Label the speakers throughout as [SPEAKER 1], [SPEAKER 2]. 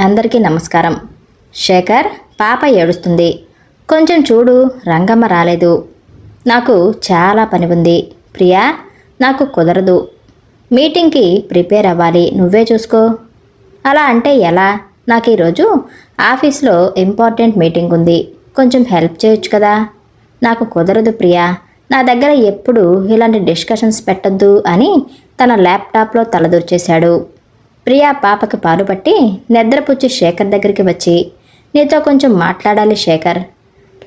[SPEAKER 1] అందరికీ నమస్కారం. శేఖర్ పాప ఏడుస్తుంది. కొంచెం చూడు రంగమ్మ రాలేదు. నాకు చాలా పని ఉంది. ప్రియా నాకు కుదరదు. మీటింగ్కి ప్రిపేర్ అవ్వాలి నువ్వే చూసుకో. అలా అంటే ఎలా? నాకు ఈరోజు ఆఫీస్లో ఇంపార్టెంట్ మీటింగ్ ఉంది. కొంచెం హెల్ప్ చేయొచ్చు కదా? నాకు కుదరదు ప్రియా. నా దగ్గర ఎప్పుడు ఇలాంటి డిస్కషన్స్ పెట్టద్దు అని తన ల్యాప్టాప్లో తలదూర్చేశాడు. ప్రియా పాపకు పాలుపట్టి నిద్రపుచ్చి శేఖర్ దగ్గరికి వచ్చి నీతో కొంచెం మాట్లాడాలి శేఖర్.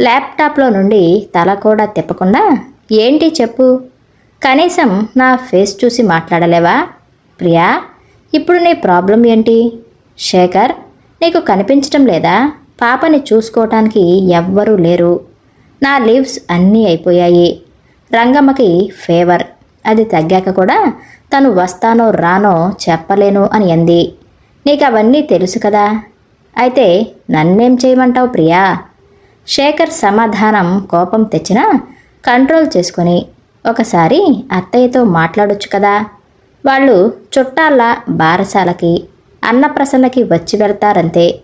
[SPEAKER 1] ల్యాప్టాప్లో నుండి తల కూడా తిప్పకుండా ఏంటి చెప్పు. కనీసం నా ఫేస్ చూసి మాట్లాడలేవా? ప్రియా ఇప్పుడు నీ ప్రాబ్లం ఏంటి? శేఖర్ నీకు కనిపించటం లేదా? పాపని చూసుకోవటానికి ఎవ్వరూ లేరు. నా లీవ్స్ అన్నీ అయిపోయాయి. రంగమ్మకి ఫేవర్. అది తగ్గాక కూడా తను వస్తానో రానో చెప్పలేను అని అంది. నీకు అవన్నీ తెలుసు కదా. అయితే నన్నేం చేయమంటావు ప్రియా? శేఖర్ సమాధానం కోపం తెచ్చినా కంట్రోల్ చేసుకొని ఒకసారి అత్తయ్యతో మాట్లాడొచ్చు కదా. వాళ్ళు చుట్టాల బారసాలకి అన్నప్రసన్నకి వచ్చి వెళ్తారంతే.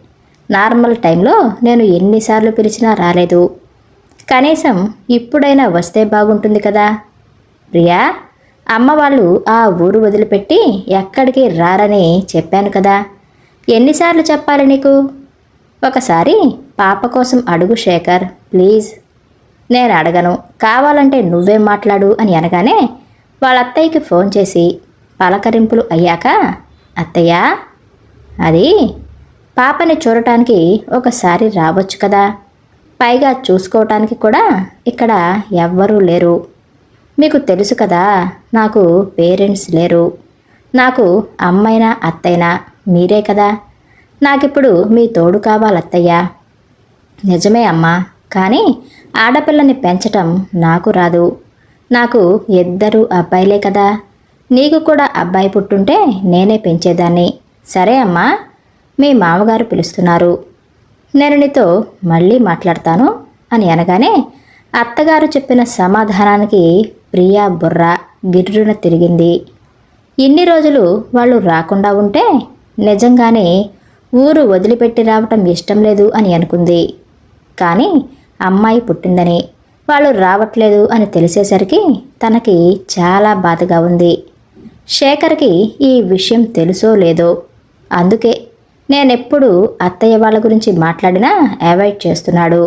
[SPEAKER 1] నార్మల్ టైంలో నేను ఎన్నిసార్లు పిలిచినా రాలేదు. కనీసం ఇప్పుడైనా వస్తే బాగుంటుంది కదా. ప్రియా? అమ్మ వాళ్ళు ఆ ఊరు వదిలిపెట్టి ఎక్కడికి రారని చెప్పాను కదా. ఎన్నిసార్లు చెప్పాలి నీకు? ఒకసారి పాప కోసం అడుగు శేఖర్ ప్లీజ్. నేను అడగను కావాలంటే నువ్వే మాట్లాడు అని అనగానే వాళ్ళ అత్తయ్యకి ఫోన్ చేసి పలకరింపులు అయ్యాక అత్తయ్య అది పాపని చూడటానికి ఒకసారి రావచ్చు కదా. పైగా చూసుకోవటానికి కూడా ఇక్కడ ఎవ్వరూ లేరు. మీకు తెలుసు కదా నాకు పేరెంట్స్ లేరు. నాకు అమ్మైనా అత్తైనా మీరే కదా. నాకిప్పుడు మీ తోడు కావాలత్తయ్యా. నిజమే అమ్మా కానీ ఆడపిల్లని పెంచటం నాకు రాదు. నాకు ఇద్దరు అబ్బాయిలే కదా. నీకు కూడా అబ్బాయి పుట్టుంటే నేనే పెంచేదాన్ని. సరే అమ్మా మీ మామగారు పిలుస్తున్నారు. నేను నీతో మళ్ళీ మాట్లాడతాను అని అనగానే అత్తగారు చెప్పిన సమాధానానికి ప్రియా బుర్ర గిర్రున తిరిగింది. ఇన్ని రోజులు వాళ్ళు రాకుండా ఉంటే నిజంగానే ఊరు వదిలిపెట్టి రావటం ఇష్టం లేదు అని అనుకుంది. కానీ అమ్మాయి పుట్టిందని వాళ్ళు రావట్లేదు అని తెలిసేసరికి తనకి చాలా బాధగా ఉంది. శేఖర్కి ఈ విషయం తెలుసో లేదో? అందుకే నేనెప్పుడు అత్తయ్య వాళ్ళ గురించి మాట్లాడినా అవాయిడ్ చేస్తున్నాడు.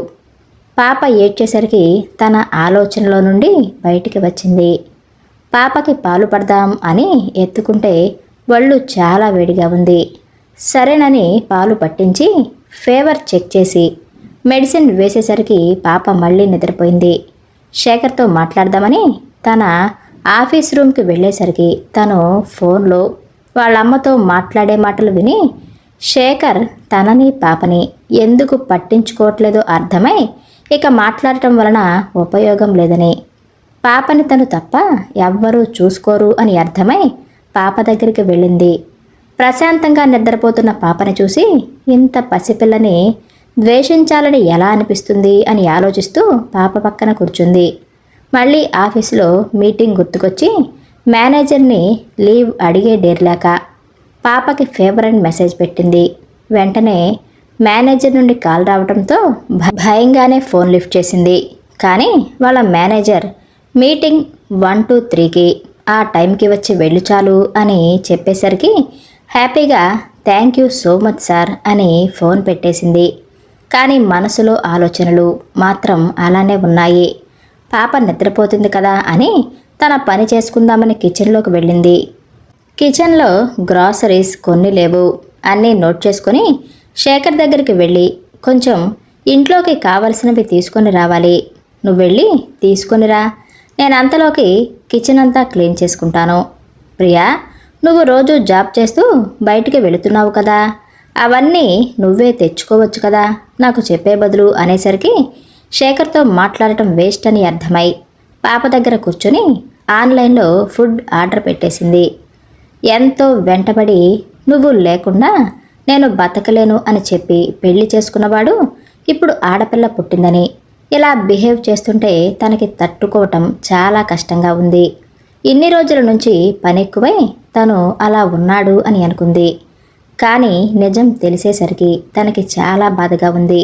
[SPEAKER 1] పాప ఏడ్చేసరికి తన ఆలోచనలో నుండి బయటికి వచ్చింది. పాపకి పాలు పడదాం అని ఎత్తుకుంటే ఒళ్ళు చాలా వేడిగా ఉంది. సరేనని పాలు పట్టించి ఫేవర్ చెక్ చేసి మెడిసిన్ వేసేసరికి పాప మళ్ళీ నిద్రపోయింది. శేఖర్తో మాట్లాడదామని తన ఆఫీస్ రూమ్కి వెళ్ళేసరికి తను ఫోన్లో వాళ్ళ అమ్మతో మాట్లాడే మాటలు విని శేఖర్ తనని పాపని ఎందుకు పట్టించుకోవట్లేదో అర్థమై ఇక మాట్లాడటం వలన ఉపయోగం లేదని. పాపని తను తప్ప ఎవ్వరూ చూసుకోరు అని అర్థమై పాప దగ్గరికి వెళ్ళింది. ప్రశాంతంగా నిద్రపోతున్న పాపని చూసి ఇంత పసిపిల్లని ద్వేషించాలని ఎలా అనిపిస్తుంది అని ఆలోచిస్తూ పాప పక్కన కూర్చుంది. మళ్ళీ ఆఫీసులో మీటింగ్ గుర్తుకొచ్చి మేనేజర్ని లీవ్ అడిగే డేర్లాక పాపకి ఫేవరెట్ మెసేజ్ పెట్టింది. వెంటనే మేనేజర్ నుండి కాల్ రావడంతో భ- భయంగానే ఫోన్ లిఫ్ట్ చేసింది. కానీ వాళ్ళ మేనేజర్ మీటింగ్ వన్ టూ త్రీకి ఆ టైంకి వచ్చి వెళ్ళు చాలు అని చెప్పేసరికి హ్యాపీగా thank you so much sir అని ఫోన్ పెట్టేసింది. కానీ మనసులో ఆలోచనలు మాత్రం అలానే ఉన్నాయి. పాప నిద్రపోతుంది కదా అని తన పని చేసుకుందామని కిచెన్లోకి వెళ్ళింది. కిచెన్లో గ్రాసరీస్ కొన్ని లేవు. అన్నీ నోట్ చేసుకొని శేఖర్ దగ్గరికి వెళ్ళి కొంచెం ఇంట్లోకి కావలసినవి తీసుకొని రావాలి. నువ్వు వెళ్ళి తీసుకొనిరా నేను అంతలోకి కిచెన్ అంతా క్లీన్ చేసుకుంటాను. ప్రియా నువ్వు రోజు జాబ్ చేస్తూ బయటికి వెళుతున్నావు కదా. అవన్నీ నువ్వే తెచ్చుకోవచ్చు కదా. నాకు చెప్పే బదులు అనేసరికి శేఖర్తో మాట్లాడటం వేస్ట్ అని అర్థమై పాప దగ్గర కూర్చొని ఆన్లైన్లో ఫుడ్ ఆర్డర్ పెట్టేసింది. ఎంతో వెంటబడి నువ్వు లేకుండా నేను బతకలేను అని చెప్పి పెళ్ళి చేసుకున్నవాడు ఇప్పుడు ఆడపిల్ల పుట్టిందని. ఇలా బిహేవ్ చేస్తుంటే తనకి తట్టుకోవటం చాలా కష్టంగా ఉంది. ఇన్ని రోజుల నుంచి పని ఎక్కువై తను అలా ఉన్నాడు అని అనుకుంది. కానీ నిజం తెలిసేసరికి తనకి చాలా బాధగా ఉంది.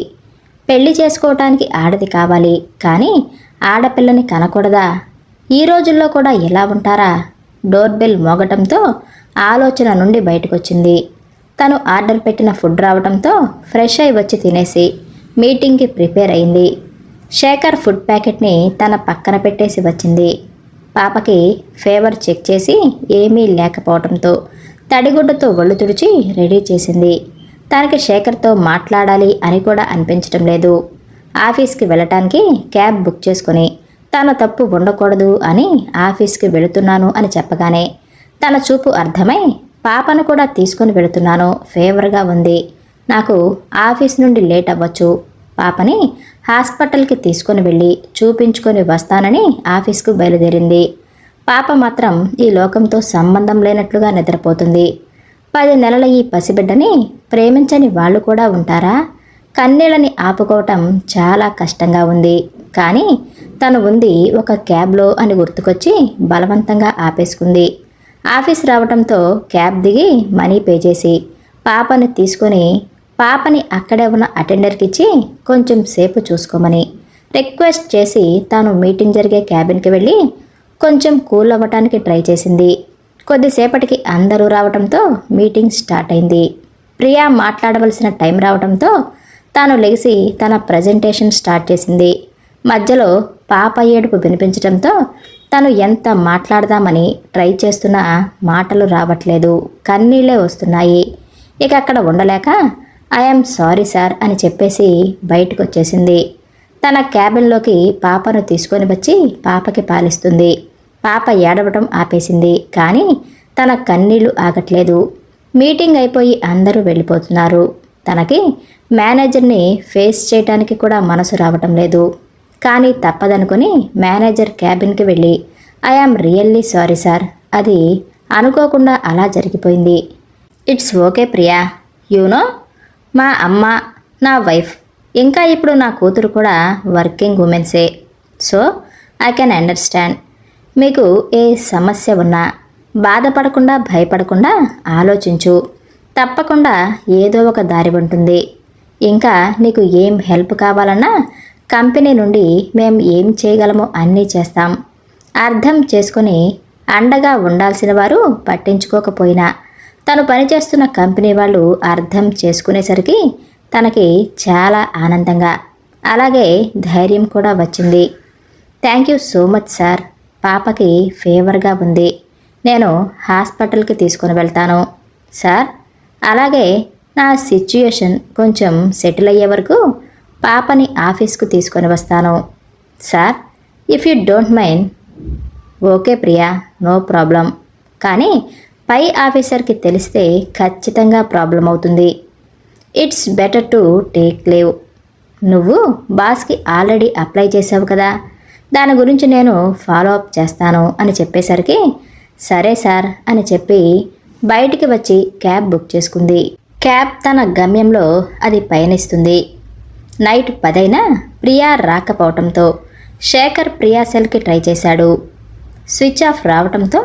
[SPEAKER 1] పెళ్ళి చేసుకోవటానికి ఆడది కావాలి. కానీ ఆడపిల్లని కనకూడదా? ఈ రోజుల్లో కూడా ఎలా ఉంటారా? డోర్ బెల్ మోగటంతో ఆలోచన నుండి బయటకొచ్చింది. తను ఆర్డర్ పెట్టిన ఫుడ్ రావడంతో ఫ్రెష్ అయి వచ్చి తినేసి మీటింగ్కి ప్రిపేర్ అయింది. శేఖర్ ఫుడ్ ప్యాకెట్ని తన పక్కన పెట్టేసి వచ్చింది. పాపకి ఫేవర్ చెక్ చేసి ఏమీ లేకపోవడంతో తడిగుడ్డతో ఒళ్ళు తుడిచి రెడీ చేసింది. తనకి శేఖర్తో మాట్లాడాలి అని కూడా అనిపించటం లేదు. ఆఫీస్కి వెళ్ళటానికి క్యాబ్ బుక్ చేసుకుని తన తప్పు ఉండకూడదు అని ఆఫీస్కి వెళుతున్నాను అని చెప్పగానే తన చూపు అర్థమై పాపను కూడా తీసుకొని వెళుతున్నాను. ఫేవర్గా ఉంది. నాకు ఆఫీస్ నుండి లేట్ అవ్వచ్చు. పాపని హాస్పిటల్కి తీసుకొని వెళ్ళి చూపించుకొని వస్తానని ఆఫీస్కు బయలుదేరింది. పాప మాత్రం ఈ లోకంతో సంబంధం లేనట్లుగా నిద్రపోతుంది. పది నెలల ఈ పసిబిడ్డని ప్రేమించని వాళ్ళు కూడా ఉంటారా? కన్నీళ్ళని ఆపుకోవటం చాలా కష్టంగా ఉంది. కానీ తను ఉంది ఒక క్యాబ్లో అని గుర్తుకొచ్చి బలవంతంగా ఆపేసుకుంది. ఆఫీస్ రావడంతో క్యాబ్ దిగి మనీ పే చేసి పాపని తీసుకొని పాపని అక్కడే ఉన్న అటెండర్కి ఇచ్చి కొంచెం సేపు చూసుకోమని రిక్వెస్ట్ చేసి తాను మీటింగ్ జరిగే క్యాబిన్కి వెళ్ళి కొంచెం కూల్ అవ్వటానికి ట్రై చేసింది. కొద్దిసేపటికి అందరూ రావడంతో మీటింగ్ స్టార్ట్ అయింది. ప్రియా మాట్లాడవలసిన టైం రావడంతో తాను లెగిసి తన ప్రజెంటేషన్ స్టార్ట్ చేసింది. మధ్యలో పాప ఏడుపు వినిపించడంతో తను ఎంత మాట్లాడదామని ట్రై చేస్తున్నా మాటలు రావట్లేదు కన్నీళ్ళే వస్తున్నాయి. ఇక అక్కడ ఉండలేక ఐఎమ్ సారీ సార్ అని చెప్పేసి బయటకు వచ్చేసింది తన క్యాబిన్లోకి పాపను తీసుకొని వచ్చి పాపకి పాలిస్తుంది. పాప ఏడవటం ఆపేసింది కానీ తన కన్నీళ్ళు ఆగట్లేదు. మీటింగ్ అయిపోయి అందరూ వెళ్ళిపోతున్నారు. తనకి మేనేజర్ని ఫేస్ చేయటానికి కూడా మనసు రావటం లేదు. కానీ తప్పదనుకుని మేనేజర్ క్యాబిన్కి వెళ్ళి ఐఆమ్ రియల్లీ సారీ సార్ అది అనుకోకుండా అలా జరిగిపోయింది. ఇట్స్ ఓకే ప్రియా యూనో మా అమ్మ నా వైఫ్ ఇంకా ఇప్పుడు నా కూతురు కూడా వర్కింగ్ ఉమెన్సే సో ఐ కెన్ అండర్స్టాండ్. మీకు ఏ సమస్య ఉన్నా బాధపడకుండా భయపడకుండా ఆలోచించు. తప్పకుండా ఏదో ఒక దారి ఉంటుంది. ఇంకా నీకు ఏం హెల్ప్ కావాలన్నా కంపెనీ నుండి మేము ఏం చేయగలమో అన్నీ చేస్తాం. అర్థం చేసుకొని అండగా ఉండాల్సిన వారు పట్టించుకోకపోయినా తను పనిచేస్తున్న కంపెనీ వాళ్ళు అర్థం చేసుకునేసరికి తనకి చాలా ఆనందంగా అలాగే ధైర్యం కూడా వచ్చింది. Thank you so much sir. పాపకి ఫేవర్గా ఉంది. నేను హాస్పిటల్కి తీసుకుని వెళ్తాను. సార్ అలాగే నా సిచ్యుయేషన్ కొంచెం సెటిల్ అయ్యే వరకు పాపని ఆఫీస్కు తీసుకొని వస్తాను. Sir if you don't mind. Okay Priya no problem. కానీ పై ఆఫీసర్కి తెలిస్తే ఖచ్చితంగా ప్రాబ్లం అవుతుంది. It's better to take leave. నువ్వు బాస్కి ఆల్రెడీ అప్లై చేసావు కదా దాని గురించి నేను ఫాలో అప్ చేస్తాను అని చెప్పేసరికి సరే సార్ అని చెప్పి బయటికి వచ్చి క్యాబ్ బుక్ చేసుకుంది. క్యాబ్ తన గమ్యంలో అది పయనిస్తుంది. నైట్ పదైనా ప్రియా రాకపోవటంతో శేఖర్ ప్రియా సెల్కి ట్రై చేశాడు. స్విచ్ ఆఫ్ రావటంతో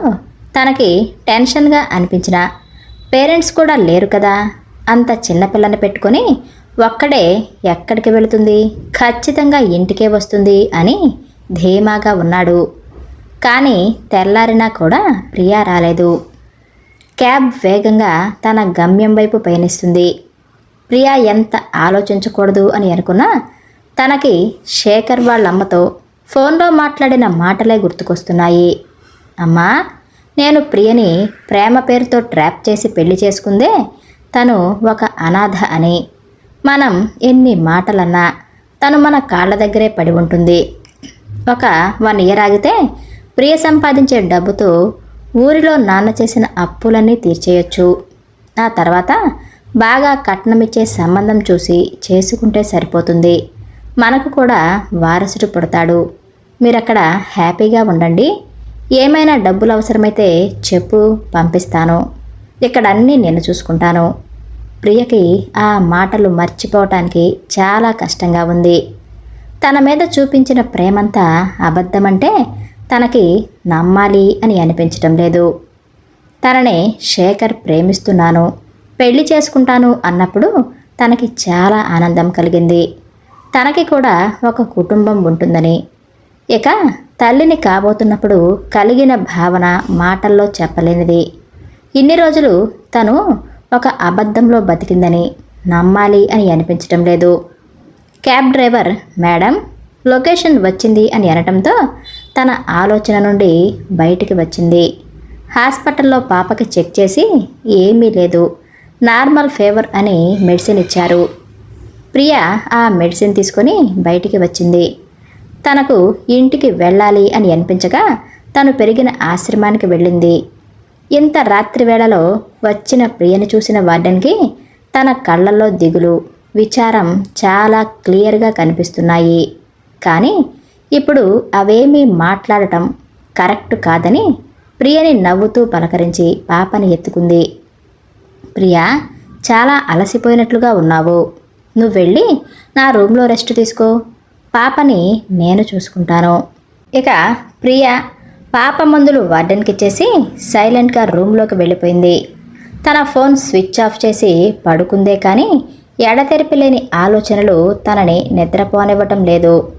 [SPEAKER 1] తనకి టెన్షన్గా అనిపించిన పేరెంట్స్ కూడా లేరు కదా అంత చిన్నపిల్లని పెట్టుకొని ఒక్కడే ఎక్కడికి వెళుతుంది? ఖచ్చితంగా ఇంటికే వస్తుంది అని ధీమాగా ఉన్నాడు. కానీ తెల్లారినా కూడా ప్రియా రాలేదు. క్యాబ్ వేగంగా తన గమ్యం వైపు పయనిస్తుంది. ప్రియా ఎంత ఆలోచించకూడదు అని అనుకున్నా తనకి శేఖర్ వాళ్ళమ్మతో ఫోన్లో మాట్లాడిన మాటలే గుర్తుకొస్తున్నాయి. అమ్మా నేను ప్రియని ప్రేమ పేరుతో ట్రాప్ చేసి పెళ్ళి చేసుకుందే తను ఒక అనాథ అని. మనం ఎన్ని మాటలన్నా తను మన కాళ్ళ దగ్గరే పడి ఉంటుంది. ఒక వన్ ఇయర్ ఆగితే ప్రియ సంపాదించే డబ్బుతో ఊరిలో నాన్న చేసిన అప్పులన్నీ తీర్చేయొచ్చు. ఆ తర్వాత బాగా కట్నమిచ్చే సంబంధం చూసి చేసుకుంటే సరిపోతుంది. మనకు కూడా వారసుడు పుడతాడు. మీరక్కడ హ్యాపీగా ఉండండి. ఏమైనా డబ్బులు అవసరమైతే చెప్పు పంపిస్తాను. ఇక్కడ అన్నీ నేను చూసుకుంటాను. ప్రియకి ఆ మాటలు మర్చిపోవటానికి చాలా కష్టంగా ఉంది. తన మీద చూపించిన ప్రేమంతా అబద్ధమంటే తనకి నమ్మాలి అని అనిపించడం లేదు. తనని శేఖర్ ప్రేమిస్తున్నాను. పెళ్ళి చేసుకుంటాను అన్నప్పుడు తనకి చాలా ఆనందం కలిగింది. తనకి కూడా ఒక కుటుంబం ఉంటుందని. ఇక తల్లిని కాబోతున్నప్పుడు కలిగిన భావన మాటల్లో చెప్పలేనిది. ఇన్ని రోజులు తను ఒక అబద్ధంలో బతికిందని నమ్మాలి అని అనిపించటం లేదు. క్యాబ్ డ్రైవర్ మేడం లొకేషన్ వచ్చింది అని అనటంతో తన ఆలోచన నుండి బయటికి వచ్చింది. హాస్పిటల్లో పాపకి చెక్ చేసి ఏమీ లేదు. నార్మల్ ఫీవర్ అని మెడిసిన్ ఇచ్చారు. ప్రియ ఆ మెడిసిన్ తీసుకొని బయటికి వచ్చింది. తనకు ఇంటికి వెళ్ళాలి అని అనిపించగా తను పెరిగిన ఆశ్రమానికి వెళ్ళింది. ఇంత రాత్రి వేళలో వచ్చిన ప్రియని చూసిన వార్డెన్కి తన కళ్ళల్లో దిగులు విచారం చాలా క్లియర్గా కనిపిస్తున్నాయి. కానీ ఇప్పుడు అవేమీ మాట్లాడటం కరెక్ట్ కాదని ప్రియని నవ్వుతూ పలకరించి పాపని ఎత్తుకుంది. ప్రియా చాలా అలసిపోయినట్లుగా ఉన్నావు. నువ్వు వెళ్ళి నా రూమ్లో రెస్ట్ తీసుకో. పాపని నేను చూసుకుంటాను. ఇక ప్రియా పాప మందులు వార్డెన్కి ఇచ్చేసి సైలెంట్గా రూమ్లోకి వెళ్ళిపోయింది. తన ఫోన్ స్విచ్ ఆఫ్ చేసి పడుకుందే కానీ ఎడతెరిపి లేని ఆలోచనలు తనని నిద్రపోనివ్వటం లేదు.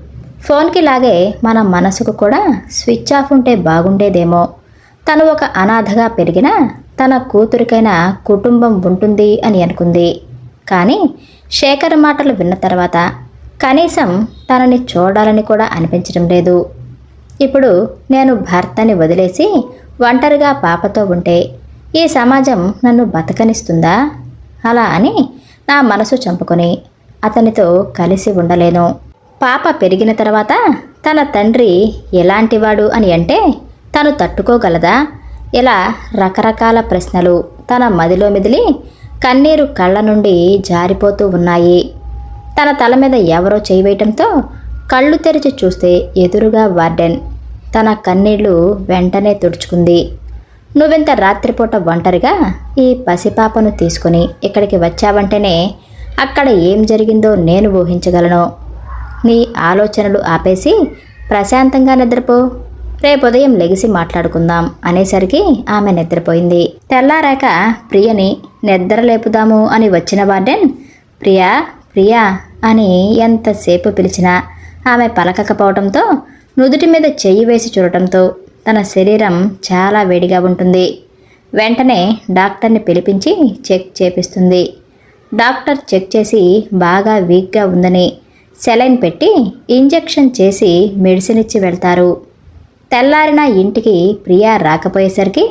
[SPEAKER 1] ఫోన్కి లాగే మన మనసుకు కూడా స్విచ్ ఆఫ్ ఉంటే బాగుండేదేమో. తను ఒక అనాథగా పెరిగినా తన కూతురికైనా కుటుంబం ఉంటుంది అని అనుకుంది. కానీ శేఖర్ మాటలు విన్న తర్వాత కనీసం తనని చూడాలని కూడా అనిపించడం లేదు. ఇప్పుడు నేను భర్తని వదిలేసి ఒంటరిగా పాపతో ఉంటే ఈ సమాజం నన్ను బతకనిస్తుందా? అలా అని నా మనసు చంపుకొని అతనితో కలిసి ఉండలేను. పాప పెరిగిన తర్వాత తన తండ్రి ఎలాంటివాడు అని అంటే తను తట్టుకోగలదా? ఇలా రకరకాల ప్రశ్నలు తన మదిలో మెదిలి కన్నీరు కళ్ళ నుండి జారిపోతూ ఉన్నాయి. తన తల మీద ఎవరో చేయవేయటంతో కళ్ళు తెరిచి చూస్తే ఎదురుగా వార్డెన్ తన కన్నీళ్ళు వెంటనే తుడుచుకుంది. నువ్వింత రాత్రిపూట ఒంటరిగా ఈ పసిపాపను తీసుకుని ఇక్కడికి వచ్చావంటేనే అక్కడ ఏం జరిగిందో నేను ఊహించగలను. నీ ఆలోచనలు ఆపేసి ప్రశాంతంగా నిద్రపో. రేపు ఉదయం లెగిసి మాట్లాడుకుందాం అనేసరికి ఆమె నిద్రపోయింది. తెల్లారాక ప్రియని నిద్ర లేపుదాము అని వచ్చిన వార్డెన్ ప్రియా ప్రియా అని ఎంతసేపు పిలిచినా ఆమె పలకకపోవడంతో నుదుటి మీద చెయ్యి వేసి చూడటంతో తన శరీరం చాలా వేడిగా ఉంటుంది. వెంటనే డాక్టర్ని పిలిపించి చెక్ చేపిస్తుంది. డాక్టర్ చెక్ చేసి బాగా వీక్గా ఉందని సెలైన్ పెట్టి ఇంజెక్షన్ చేసి మెడిసిన్ ఇచ్చి వెళ్తారు. తెల్లారిన ఇంటికి ప్రియా రాకపోయేసరికి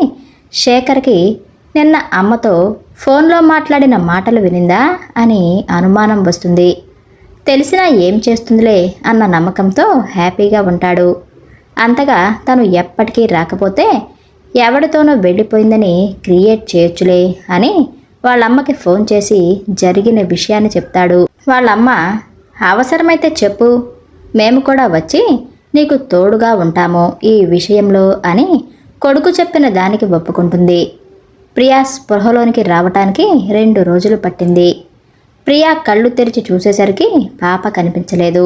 [SPEAKER 1] శేఖర్కి నిన్న అమ్మతో ఫోన్లో మాట్లాడిన మాటలు వినిందా? అని అనుమానం వస్తుంది. తెలిసినా ఏం చేస్తుందిలే? అన్న నమ్మకంతో హ్యాపీగా ఉంటాడు. అంతగా తను ఎప్పటికీ రాకపోతే ఎవడితోనో వెళ్ళిపోయిందని క్రియేట్ చేయొచ్చులే అని వాళ్ళమ్మకి ఫోన్ చేసి జరిగిన విషయాన్ని చెప్తాడు. వాళ్ళమ్మ అవసరమైతే చెప్పు. మేము కూడా వచ్చి నీకు తోడుగా ఉంటాము ఈ విషయంలో అని కొడుకు చెప్పిన దానికి ఒప్పుకుంటుంది. ప్రియా స్పృహలోనికి రావటానికి రెండు రోజులు పట్టింది. ప్రియా కళ్ళు తెరిచి చూసేసరికి పాప కనిపించలేదు.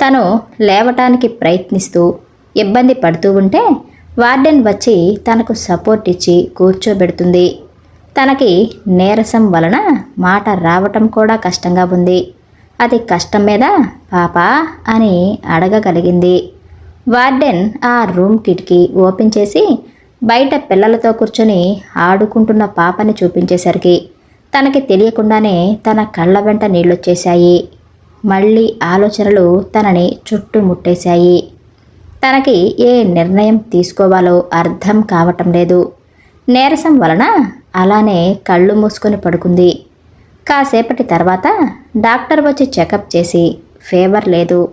[SPEAKER 1] తను లేవటానికి ప్రయత్నిస్తూ ఇబ్బంది పడుతూ ఉంటే వార్డెన్ వచ్చి తనకు సపోర్ట్ ఇచ్చి కూర్చోబెడుతుంది. తనకి నీరసం వలన మాట రావటం కూడా కష్టంగా ఉంది. అది కష్టం మీద పాపా అని అడగగలిగింది. వార్డెన్ ఆ రూమ్ కిటికీ ఓపెన్ చేసి బయట పిల్లలతో కూర్చొని ఆడుకుంటున్న పాపని చూపించేసరికి తనకి తెలియకుండానే తన కళ్ళ వెంట నీళ్ళొచ్చేశాయి. మళ్ళీ ఆలోచనలు తనని చుట్టుముట్టేశాయి. తనకి ఏ నిర్ణయం తీసుకోవాలో అర్థం కావటం లేదు. నీరసం వలన అలానే కళ్ళు మూసుకొని పడుకుంది. కాసేపటి తర్వాత డాక్టర్ వచ్చి చెకప్ చేసి ఫీవర్ లేదు.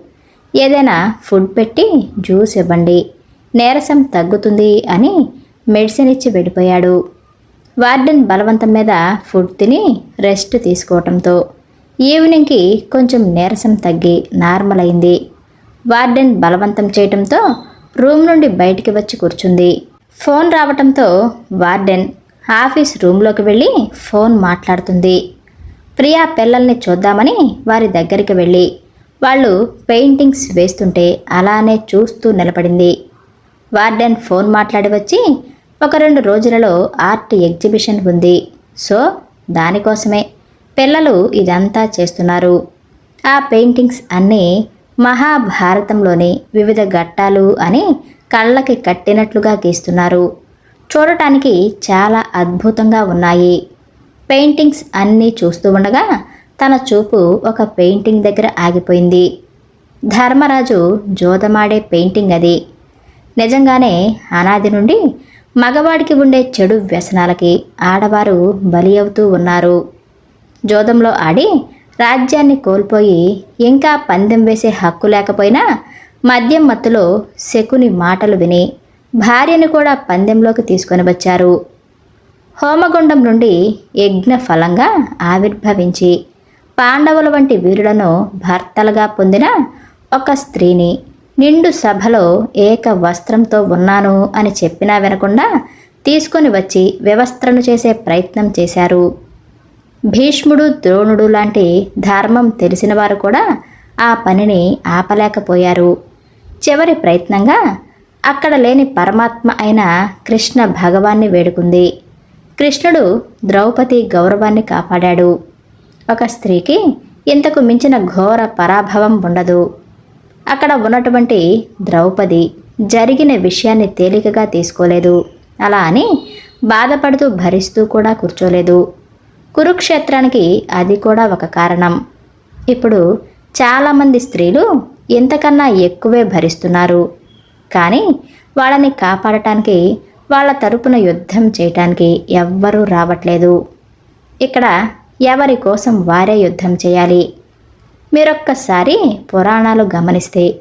[SPEAKER 1] ఏదైనా ఫుడ్ పెట్టి జ్యూస్ ఇవ్వండి. నీరసం తగ్గుతుంది అని మెడిసిన్ ఇచ్చి వెళ్ళిపోయాడు. వార్డెన్ బలవంతం మీద ఫుడ్ తిని రెస్ట్ తీసుకోవటంతో ఈవినింగ్కి కొంచెం నీరసం తగ్గి నార్మల్ అయింది. వార్డెన్ బలవంతం చేయటంతో రూమ్ నుండి బయటికి వచ్చి కూర్చుంది. ఫోన్ రావటంతో వార్డెన్ ఆఫీస్ రూమ్లోకి వెళ్ళి ఫోన్ మాట్లాడుతుంది. ప్రియా పిల్లల్ని చూద్దామని వారి దగ్గరికి వెళ్ళి వాళ్ళు పెయింటింగ్స్ వేస్తుంటే అలానే చూస్తూ నిలబడింది. వార్డెన్ ఫోన్ మాట్లాడి వచ్చి ఒక రెండు రోజులలో ఆర్ట్ ఎగ్జిబిషన్ ఉంది. సో దానికోసమే. పిల్లలు ఇదంతా చేస్తున్నారు. ఆ పెయింటింగ్స్ అన్నీ మహాభారతంలోని వివిధ ఘట్టాలు అని కళ్ళకి కట్టినట్లుగా గీస్తున్నారు. చూడటానికి చాలా అద్భుతంగా ఉన్నాయి. పెయింటింగ్స్ అన్నీ చూస్తూ ఉండగా తన చూపు ఒక పెయింటింగ్ దగ్గర ఆగిపోయింది. ధర్మరాజు జోదమాడే పెయింటింగ్ అది. నిజంగానే అనాది నుండి మగవాడికి ఉండే చెడు వ్యసనాలకి ఆడవారు బలి అవుతూ ఉన్నారు. జోదంలో ఆడి రాజ్యాన్ని కోల్పోయి ఇంకా పందెం వేసే హక్కు లేకపోయినా మద్యం మత్తులో శకుని మాటలు విని భార్యను కూడా పందెంలోకి తీసుకొని వచ్చారు. హోమగుండం నుండి యజ్ఞ ఫలంగా ఆవిర్భవించి పాండవుల వంటి వీరులను భర్తలుగా పొందిన ఒక స్త్రీని నిండు సభలో ఏక వస్త్రంతో ఉన్నాను అని చెప్పినా వినకుండా తీసుకొని వచ్చి వ్యవస్థను చేసే ప్రయత్నం చేశారు. భీష్ముడు ద్రోణుడు లాంటి ధర్మం తెలిసిన వారు కూడా ఆ పనిని ఆపలేకపోయారు. చివరి ప్రయత్నంగా అక్కడ లేని పరమాత్మ అయిన కృష్ణ భగవాన్ని వేడుకుంది. కృష్ణుడు ద్రౌపది గౌరవాన్ని కాపాడాడు. ఒక స్త్రీకి ఇంతకు మించిన ఘోర పరాభవం ఉండదు. అక్కడ ఉన్నటువంటి ద్రౌపది జరిగిన విషయాన్ని తేలికగా తీసుకోలేదు. అలా అని బాధపడుతూ భరిస్తూ కూడా కూర్చోలేదు. కురుక్షేత్రానికి అది కూడా ఒక కారణం. ఇప్పుడు చాలామంది స్త్రీలు ఇంతకన్నా ఎక్కువే భరిస్తున్నారు. కానీ వాళ్ళని కాపాడటానికి వాళ్ళ తరపున యుద్ధం చేయటానికి ఎవ్వరూ రావట్లేదు. ఇక్కడ ఎవరి కోసం వారే యుద్ధం చేయాలి? మీరొక్కసారి పురాణాలు గమనిస్తే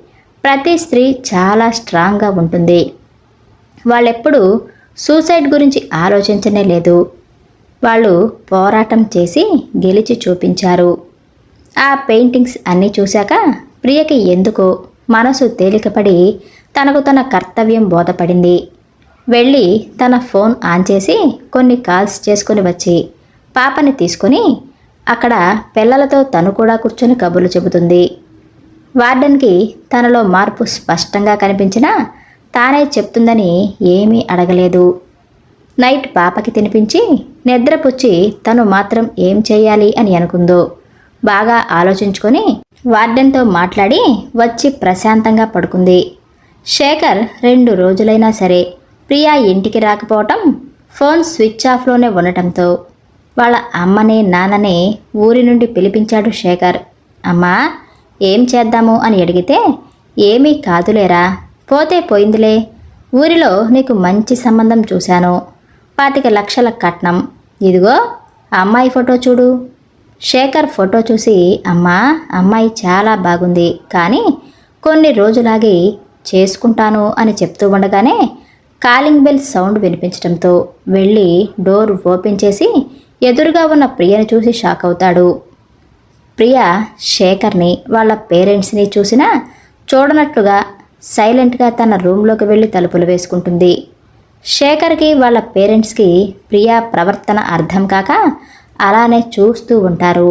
[SPEAKER 1] ప్రతి స్త్రీ చాలా స్ట్రాంగ్గా ఉంటుంది. వాళ్ళెప్పుడు సూసైడ్ గురించి ఆలోచించనే లేదు. వాళ్ళు పోరాటం చేసి గెలిచి చూపించారు. ఆ పెయింటింగ్స్ అన్నీ చూశాక ప్రియకి ఎందుకో మనసు తేలికపడి తనకు తన కర్తవ్యం బోధపడింది. వెళ్ళి తన ఫోన్ ఆన్ చేసి కొన్ని కాల్స్ చేసుకుని వచ్చి పాపని తీసుకొని అక్కడ పిల్లలతో తను కూడా కూర్చొని కబుర్లు చెబుతుంది. వార్డెన్కి తనలో మార్పు స్పష్టంగా కనిపించినా తానే చెప్తుందని ఏమీ అడగలేదు. నైట్ పాపకి తినిపించి నిద్రపుచ్చి తను మాత్రం ఏం చేయాలి అని అనుకుందో బాగా ఆలోచించుకొని వార్డెన్తో మాట్లాడి వచ్చి ప్రశాంతంగా పడుకుంది. శేఖర్ రెండు రోజులైనా సరే ప్రియా ఇంటికి రాకపోవటం ఫోన్ స్విచ్ ఆఫ్లోనే ఉండటంతో వాళ్ళ అమ్మని నాన్నని ఊరి నుండి పిలిపించాడు శేఖర్. అమ్మా ఏం చేద్దాము? అని అడిగితే ఏమీ కాదులేరా పోతే పోయిందిలే. ఊరిలో నీకు మంచి సంబంధం చూశాను. పాతిక లక్షల కట్నం. ఇదిగో అమ్మాయి ఫోటో చూడు. శేఖర్ ఫోటో చూసి అమ్మా అమ్మాయి చాలా బాగుంది కానీ కొన్ని రోజులాగి చేసుకుంటాను అని చెప్తూ ఉండగానే కాలింగ్ బెల్ సౌండ్ వినిపించడంతో వెళ్ళి డోర్ ఓపెన్ చేసి ఎదురుగా ఉన్న ప్రియని చూసి షాక్ అవుతాడు. ప్రియ శేఖర్ని వాళ్ళ పేరెంట్స్ని చూసినా చూడనట్లుగా సైలెంట్గా తన రూమ్లోకి వెళ్ళి తలుపులు వేసుకుంటుంది. శేఖర్కి వాళ్ళ పేరెంట్స్కి ప్రియా ప్రవర్తన అర్థం కాక అలానే చూస్తూ ఉంటారు.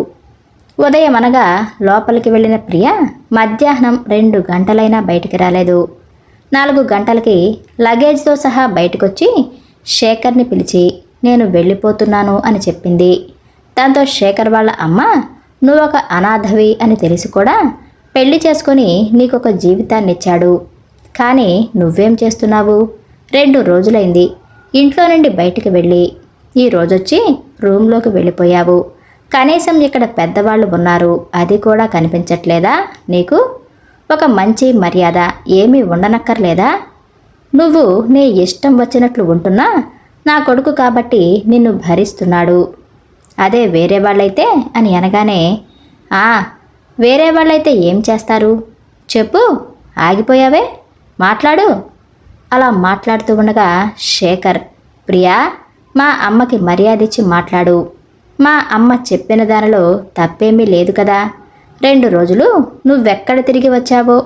[SPEAKER 1] ఉదయం అనగా లోపలికి వెళ్ళిన ప్రియ మధ్యాహ్నం రెండు గంటలైనా బయటికి రాలేదు. నాలుగు గంటలకి లగేజ్తో సహా బయటకొచ్చి శేఖర్ని పిలిచి నేను వెళ్ళిపోతున్నాను అని చెప్పింది. దాంతో శేఖర్ వాళ్ళ అమ్మ నువ్వు ఒక అనాథవి అని తెలిసి కూడా పెళ్ళి చేసుకొని నీకొక జీవితాన్ని ఇచ్చాడు కానీ నువ్వేం చేస్తున్నావు? రెండు రోజులైంది. ఇంట్లో నుండి బయటికి వెళ్ళి ఈ రోజొచ్చి రూమ్లోకి వెళ్ళిపోయావు. కనీసం ఇక్కడ పెద్దవాళ్ళు ఉన్నారు. అది కూడా కనిపించట్లేదా నీకు? ఒక మంచి మర్యాద ఏమీ ఉండనక్కర్లేదా? నువ్వు నీ ఇష్టం వచ్చినట్లు ఉంటున్నా నా కొడుకు కాబట్టి నిన్ను భరిస్తున్నాడు. అదే వేరే వాళ్ళైతే అని అనగానే ఆ వేరే వాళ్ళైతే ఏం చేస్తారు? చెప్పు ఆగిపోయావే? మాట్లాడు. అలా మాట్లాడుతూ ఉండగా శేఖర్ ప్రియా మా అమ్మకి మర్యాద ఇచ్చి మాట్లాడు. మా అమ్మ చెప్పిన దానిలో తప్పేమీ లేదు కదా? రెండు రోజులు నువ్వెక్కడ తిరిగి వచ్చావో?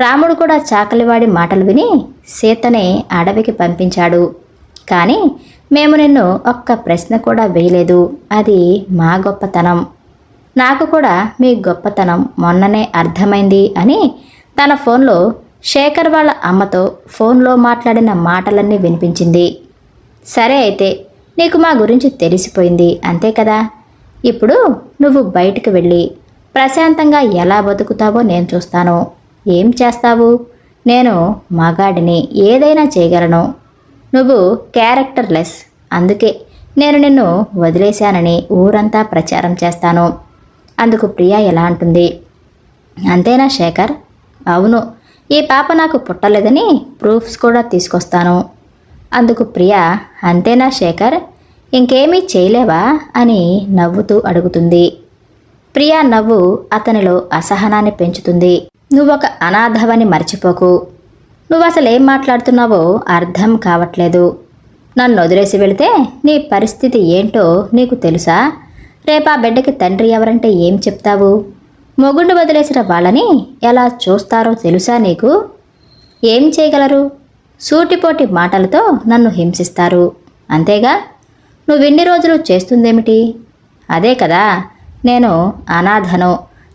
[SPEAKER 1] రాముడు కూడా చాకలివాడి మాటలు విని సీతనే అడవికి పంపించాడు. కానీ మేము నిన్ను ఒక్క ప్రశ్న కూడా వేయలేదు. అది మా గొప్పతనం. నాకు కూడా మీ గొప్పతనం మొన్ననే అర్థమైంది అని తన ఫోన్లో శేఖర్ వాళ్ళ అమ్మతో ఫోన్లో మాట్లాడిన మాటలన్నీ వినిపించింది. సరే అయితే నీకు మా గురించి తెలిసిపోయింది అంతే కదా? ఇప్పుడు నువ్వు బయటికి వెళ్ళి ప్రశాంతంగా ఎలా బతుకుతావో నేను చూస్తాను. ఏం చేస్తావు? నేను మగాడిని ఏదైనా చేయగలను. నువ్వు క్యారెక్టర్లెస్. అందుకే నేను నిన్ను వదిలేశానని ఊరంతా ప్రచారం చేస్తాను. అందుకు ప్రియా ఎలా అంటుంది? అంతేనా శేఖర్? అవును. ఈ పాప నాకు పుట్టలేదని ప్రూఫ్స్ కూడా తీసుకొస్తాను. అందుకు ప్రియా అంతేనా శేఖర్? ఇంకేమీ చేయలేవా? అని నవ్వుతూ అడుగుతుంది. ప్రియా నవ్వు అతనిలో అసహనాన్ని పెంచుతుంది. నువ్వొక అనాథవని మర్చిపోకు. నువ్వు అసలు ఏం మాట్లాడుతున్నావో అర్థం కావట్లేదు. నన్ను వదిలేసి వెళితే నీ పరిస్థితి ఏంటో నీకు తెలుసా? రేపా బిడ్డకి తండ్రి ఎవరంటే ఏం చెప్తావు? మొగుండు వదిలేసిన వాళ్ళని ఎలా చూస్తారో తెలుసా నీకు? ఏం చేయగలరు? సూటిపోటి మాటలతో నన్ను హింసిస్తారు. అంతేగా? నువ్విన్ని రోజులు చేస్తుందేమిటి? అదే కదా? నేను అనాథను.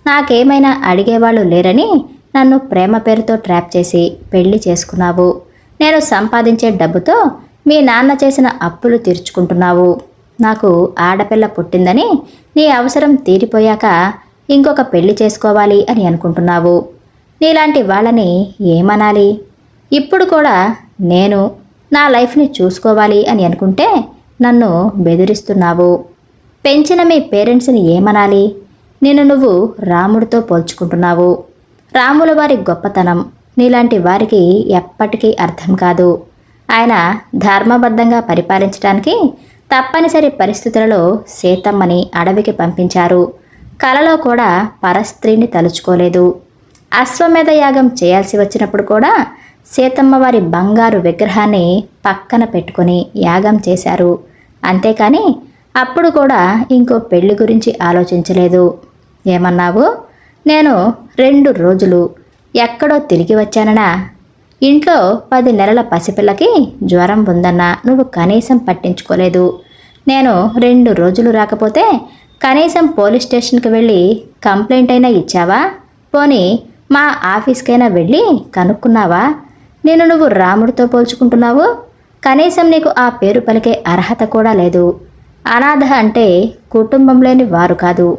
[SPEAKER 1] నాకేమైనా అడిగేవాళ్ళు లేరని నన్ను ప్రేమ పేరుతో ట్రాప్ చేసి పెళ్ళి చేసుకున్నావు. నేను సంపాదించే డబ్బుతో మీ నాన్న చేసిన అప్పులు తీర్చుకుంటున్నావు. నాకు ఆడపిల్ల పుట్టిందని నీ అవసరం తీరిపోయాక ఇంకొక పెళ్ళి చేసుకోవాలి అని అనుకుంటున్నావు. నీలాంటి వాళ్ళని ఏమనాలి? ఇప్పుడు కూడా నేను నా లైఫ్ని చూసుకోవాలి అని అనుకుంటే నన్ను బెదిరిస్తున్నావు. పెంచిన మీ పేరెంట్స్ని ఏమనాలి? నేను నువ్వు రాముడితో పోల్చుకుంటున్నావు. రాముల వారి గొప్పతనం నీలాంటి వారికి ఎప్పటికీ అర్థం కాదు. ఆయన ధర్మబద్ధంగా పరిపాలించడానికి తప్పనిసరి పరిస్థితులలో సీతమ్మని అడవికి పంపించారు. కలలో కూడా పరస్త్రీని తలుచుకోలేదు. అశ్వమేధ యాగం చేయాల్సి వచ్చినప్పుడు కూడా సీతమ్మ వారి బంగారు విగ్రహాన్ని పక్కన పెట్టుకొని యాగం చేశారు. అంతేకాని అప్పుడు కూడా ఇంకో పెళ్ళి గురించి ఆలోచించలేదు. ఏమన్నావు? నేను రెండు రోజులు ఎక్కడో తిరిగి వచ్చాననా? ఇంట్లో పది నెలల పసిపిల్లకి జ్వరం ఉందన్నా నువ్వు కనీసం పట్టించుకోలేదు. నేను రెండు రోజులు రాకపోతే కనీసం పోలీస్ స్టేషన్కి వెళ్ళి కంప్లైంట్ అయినా ఇచ్చావా? పోనీ మా ఆఫీస్కైనా వెళ్ళి కనుక్కున్నావా? నేను నువ్వు రాముడితో పోల్చుకుంటున్నావు? కనీసం నీకు ఆ పేరు పలికే అర్హత కూడా లేదు. అనాథ అంటే కుటుంబం లేని వారు కాదు.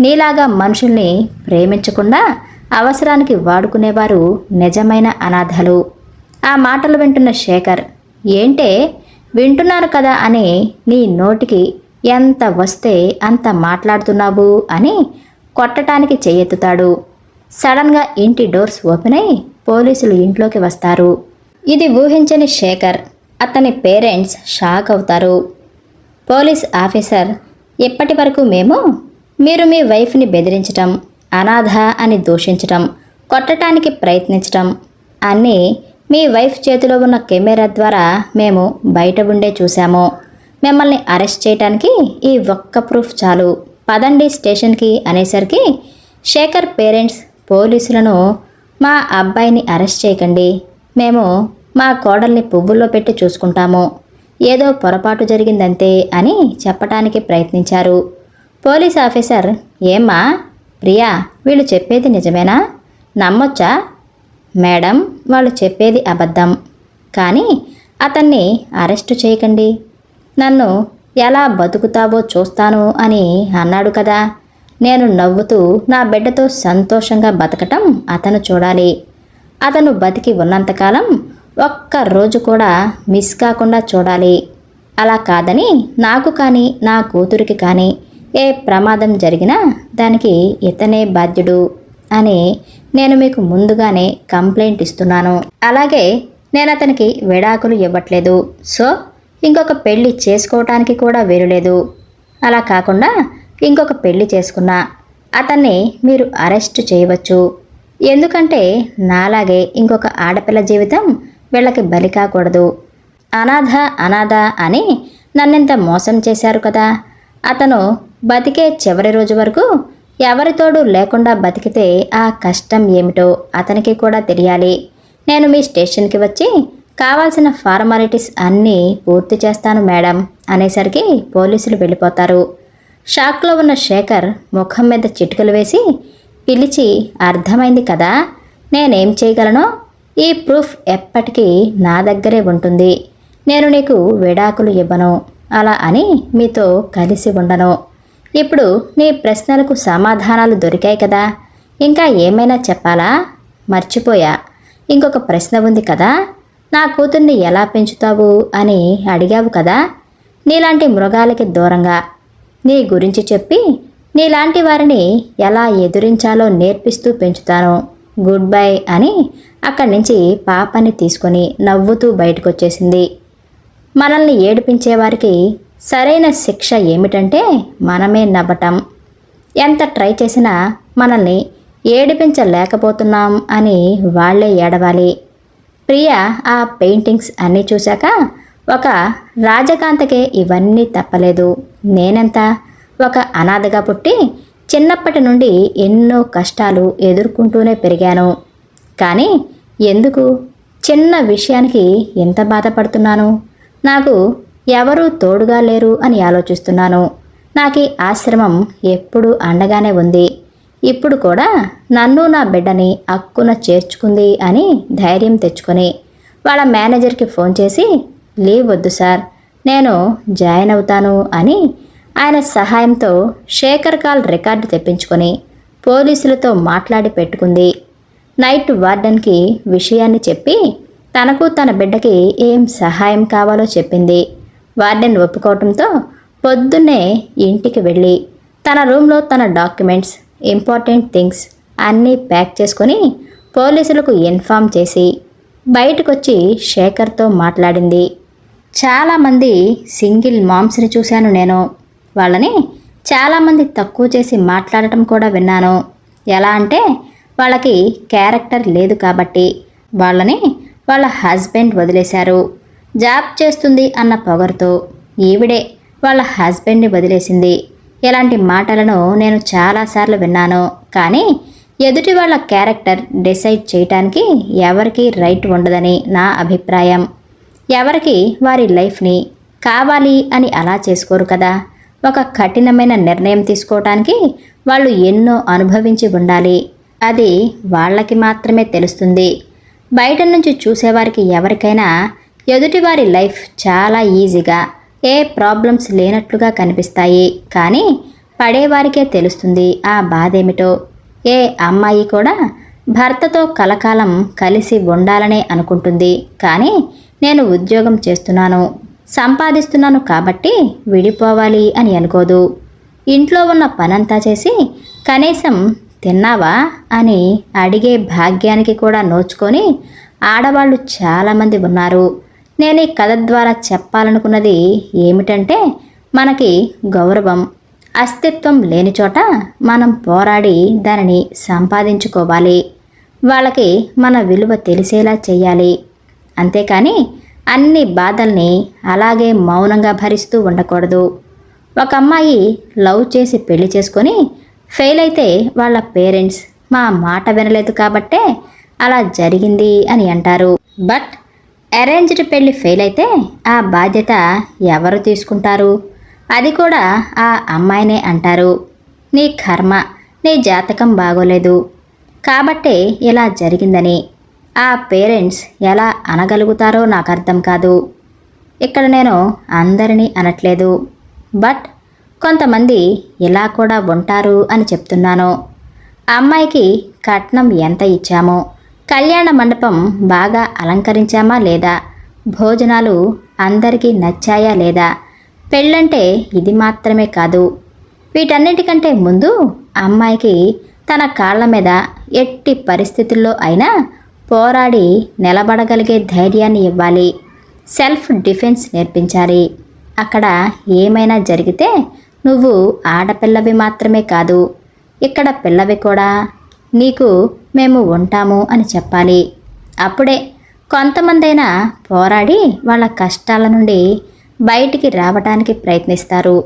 [SPEAKER 1] నీలాగా మనుషుల్ని ప్రేమించకుండా అవసరానికి వాడుకునేవారు నిజమైన అనాథలు. ఆ మాటలు వింటున్న శేఖర్ ఏంటే? వింటున్నారు కదా అని నీ నోటికి ఎంత వస్తే అంత మాట్లాడుతున్నావు అని కొట్టటానికి చేయెత్తుతాడు సడన్గా ఇంటి డోర్స్ ఓపెన్ అయి పోలీసులు ఇంట్లోకి వస్తారు. ఇది ఊహించని శేఖర్ అతని పేరెంట్స్ షాక్ అవుతారు. పోలీస్ ఆఫీసర్ ఇప్పటి వరకు మేము మీరు మీ వైఫ్ని బెదిరించటం అనాథ అని దూషించటం కొట్టడానికి ప్రయత్నించటం అన్నీ మీ వైఫ్ చేతిలో ఉన్న కెమెరా ద్వారా మేము బయట ఉండే చూశాము. మిమ్మల్ని అరెస్ట్ చేయడానికి ఈ ఒక్క ప్రూఫ్ చాలు. పదండి స్టేషన్కి అనేసరికి శేఖర్ పేరెంట్స్ పోలీసులను మా అబ్బాయిని అరెస్ట్ చేయకండి. మేము మా కోడల్ని పువ్వుల్లో పెట్టి చూసుకుంటాము. ఏదో పొరపాటు జరిగిందంతే అని చెప్పటానికి ప్రయత్నించారు. పోలీస్ ఆఫీసర్ ఏమ్మా ప్రియా వీళ్ళు చెప్పేది నిజమేనా? నమ్మొచ్చా? మేడం వాళ్ళు చెప్పేది అబద్ధం. కానీ అతన్ని అరెస్టు చేయకండి. నన్ను ఎలా బతుకుతావో చూస్తాను అని అన్నాడు కదా. నేను నవ్వుతూ నా బిడ్డతో సంతోషంగా బతకటం అతను చూడాలి. అతను బతికి ఉన్నంతకాలం ఒక్క రోజు కూడా మిస్ కాకుండా చూడాలి. అలా కాదని నాకు కానీ నా కూతురికి కానీ ఏ ప్రమాదం జరిగినా దానికి ఇతనే బాధ్యుడు అని నేను మీకు ముందుగానే కంప్లైంట్ ఇస్తున్నాను. అలాగే నేను అతనికి విడాకులు ఇవ్వట్లేదు. సో ఇంకొక పెళ్ళి చేసుకోవటానికి కూడా వీలులేదు. అలా కాకుండా ఇంకొక పెళ్ళి చేసుకున్నా. అతన్ని మీరు అరెస్ట్ చేయవచ్చు. ఎందుకంటే నాలాగే ఇంకొక ఆడపిల్ల జీవితం వీళ్ళకి బలి కాకూడదు. అనాథ అనాథ అని నన్నింత మోసం చేశారు కదా? అతను బతికే చివరి రోజు వరకు ఎవరితోడు లేకుండా బతికితే ఆ కష్టం ఏమిటో అతనికి కూడా తెలియాలి. నేను మీ స్టేషన్కి వచ్చి కావాల్సిన ఫార్మాలిటీస్ అన్నీ పూర్తి చేస్తాను మేడం అనేసరికి పోలీసులు వెళ్ళిపోతారు. షాక్లో ఉన్న శేఖర్ ముఖం మీద చిటికలు వేసి పిలిచి అర్థమైంది కదా నేనేం చేయగలనో? ఈ ప్రూఫ్ ఎప్పటికీ నా దగ్గరే ఉంటుంది. నేను నీకు విడాకులు ఇవ్వను. అలా అని మీతో కలిసి ఉండను. ఇప్పుడు నీ ప్రశ్నలకు సమాధానాలు దొరికాయి కదా. ఇంకా ఏమైనా చెప్పాలా? మర్చిపోయా. ఇంకొక ప్రశ్న ఉంది కదా. నా కూతుర్ని ఎలా పెంచుతావు అని అడిగావు కదా. నీలాంటి మృగాలకి దూరంగా. నీ గురించి చెప్పి నీలాంటి వారిని ఎలా ఎదురించాలో నేర్పిస్తూ పెంచుతాను. గుడ్ బై అని అక్కడి నుంచి పాపని తీసుకొని నవ్వుతూ బయటకొచ్చేసింది. మనల్ని ఏడిపించే వారికి సరైన శిక్ష ఏమిటంటే మనమే నవ్వటం. ఎంత ట్రై చేసినా మనల్ని ఏడిపించలేకపోతున్నాం అని వాళ్ళే ఏడవాలి. ప్రియ ఆ పెయింటింగ్స్ అన్నీ చూశాక ఒక రాజకాంతకే ఇవన్నీ తప్పలేదు. నేనెంత? ఒక అనాథగా పుట్టి చిన్నప్పటి నుండి ఎన్నో కష్టాలు ఎదుర్కొంటూనే పెరిగాను. కానీ ఎందుకు? చిన్న విషయానికి ఎంత బాధపడుతున్నాను? నాకు ఎవరూ తోడుగా లేరు అని ఆలోచిస్తున్నాను. నాకు ఈ ఆశ్రమం ఎప్పుడూ అండగానే ఉంది. ఇప్పుడు కూడా నన్ను నా బిడ్డని అక్కున చేర్చుకుంది అని ధైర్యం తెచ్చుకొని వాళ్ళ మేనేజర్కి ఫోన్ చేసి లీవ్ వద్దు సార్ నేను జాయిన్ అవుతాను అని ఆయన సహాయంతో శేఖర్ కాల్ రికార్డు తెప్పించుకొని పోలీసులతో మాట్లాడి పెట్టుకుంది. నైట్ వార్డెన్కి విషయాన్ని చెప్పి తనకు తన బిడ్డకి ఏం సహాయం కావాలో చెప్పింది. వార్డెన్ ఒప్పుకోవటంతో పొద్దున్నే ఇంటికి వెళ్ళి తన రూమ్లో తన డాక్యుమెంట్స్ ఇంపార్టెంట్ థింగ్స్ అన్నీ ప్యాక్ చేసుకొని పోలీసులకు ఇన్ఫామ్ చేసి బయటకొచ్చి శేఖర్తో మాట్లాడింది. చాలామంది సింగిల్ మామ్స్ని చూశాను నేను. వాళ్ళని చాలామంది తక్కువ చేసి మాట్లాడటం కూడా విన్నాను. ఎలా అంటే వాళ్ళకి క్యారెక్టర్ లేదు కాబట్టి వాళ్ళని వాళ్ళ హస్బెండ్ వదిలేశారు. జాబ్ చేస్తుంది అన్న పొగరుతో ఈవిడే వాళ్ళ హస్బెండ్ని వదిలేసింది. ఇలాంటి మాటలను నేను చాలాసార్లు విన్నాను. కానీ ఎదుటి వాళ్ళ క్యారెక్టర్ డిసైడ్ చేయటానికి ఎవరికీ రైట్ ఉండదని నా అభిప్రాయం. ఎవరికి? వారి లైఫ్ని. కావాలి అని అలా చేసుకోరు కదా. ఒక కఠినమైన నిర్ణయం తీసుకోవటానికి వాళ్ళు ఎన్నో అనుభవించి ఉండాలి. అది వాళ్ళకి మాత్రమే తెలుస్తుంది. బయట నుంచి చూసేవారికి ఎవరికైనా ఎదుటివారి లైఫ్ చాలా ఈజీగా ఏ ప్రాబ్లమ్స్ లేనట్లుగా కనిపిస్తాయి. కానీ పడేవారికే తెలుస్తుంది ఆ బాధేమిటో. ఏ అమ్మాయి కూడా భర్తతో కలకాలం కలిసి ఉండాలనే అనుకుంటుంది. కానీ నేను ఉద్యోగం చేస్తున్నాను సంపాదిస్తున్నాను కాబట్టి విడిపోవాలి అని అనుకోదు. ఇంట్లో ఉన్న పనంతా చేసి కనీసం తిన్నావా? అని అడిగే భాగ్యానికి కూడా నోచుకొని ఆడవాళ్ళు చాలామంది ఉన్నారు. నేను ఈ కథ ద్వారా చెప్పాలనుకున్నది ఏమిటంటే మనకి గౌరవం అస్తిత్వం లేని చోట మనం పోరాడి దానిని సంపాదించుకోవాలి. వాళ్ళకి మన విలువ తెలిసేలా చేయాలి. అంతేకాని అన్ని బాధల్ని అలాగే మౌనంగా భరిస్తూ ఉండకూడదు. ఒక అమ్మాయి లవ్ చేసి పెళ్ళి చేసుకొని ఫెయిల్ అయితే వాళ్ళ పేరెంట్స్ మా మాట వినలేదు కాబట్టే అలా జరిగింది అని అంటారు. బట్ అరేంజ్డ్ పెళ్ళి ఫెయిల్ అయితే ఆ బాధ్యత ఎవరు తీసుకుంటారు? అది కూడా ఆ అమ్మాయినే అంటారు. నీ కర్మ నీ జాతకం బాగోలేదు. కాబట్టే ఇలా జరిగిందని. ఆ పేరెంట్స్ ఎలా అనగలుగుతారో నాకు అర్థం కాదు. ఇక్కడ నేను అందరినీ అనట్లేదు. బట్ కొంతమంది ఇలా కూడా ఉంటారు అని చెప్తున్నాను. అమ్మాయికి కట్నం ఎంత ఇచ్చామో కళ్యాణ మండపం బాగా అలంకరించామా లేదా భోజనాలు అందరికీ నచ్చాయా లేదా పెళ్ళంటే ఇది మాత్రమే కాదు. వీటన్నిటికంటే ముందు అమ్మాయికి తన కాళ్ళ మీద ఎట్టి పరిస్థితుల్లో అయినా పోరాడి నిలబడగలిగే ధైర్యాన్ని ఇవ్వాలి. సెల్ఫ్ డిఫెన్స్ నేర్పించాలి. అక్కడ ఏమైనా జరిగితే నువ్వు ఆడపిల్లవి మాత్రమే కాదు ఇక్కడ పిల్లవి కూడా. నీకు మేము ఉంటాము అని చెప్పాలి. అప్పుడే కొంతమందైనా పోరాడి వాళ్ళ కష్టాల నుండి బయటికి రావడానికి ప్రయత్నిస్తారు.